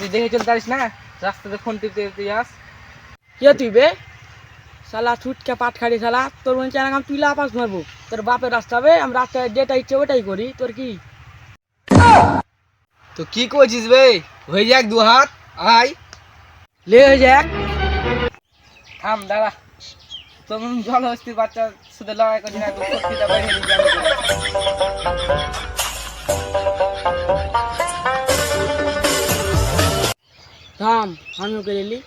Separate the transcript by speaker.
Speaker 1: তুই দেখে চলতে পারিস না? রাস্তাতে ফোন টিপতে টিপতে যাস
Speaker 2: কে তুই বে? শালা ছুটকে পাট খাড়ি শালা তোর মনে চায় আমি তুই লাপাস মারবো। তোর বাপের রাস্তা হবে আমি রাস্তায় যেটা ইচ্ছে ওটাই করি। তোর কি?
Speaker 1: তো কি করছিস বে? হয়ে যাক দু হাত আয়।
Speaker 2: লে হয়ে যাক।
Speaker 1: থাম দাঁড়া। তুমি জল হস্তি বাচ্চা শুধু লড়াই করছি না
Speaker 2: ધામ સામે કરેલી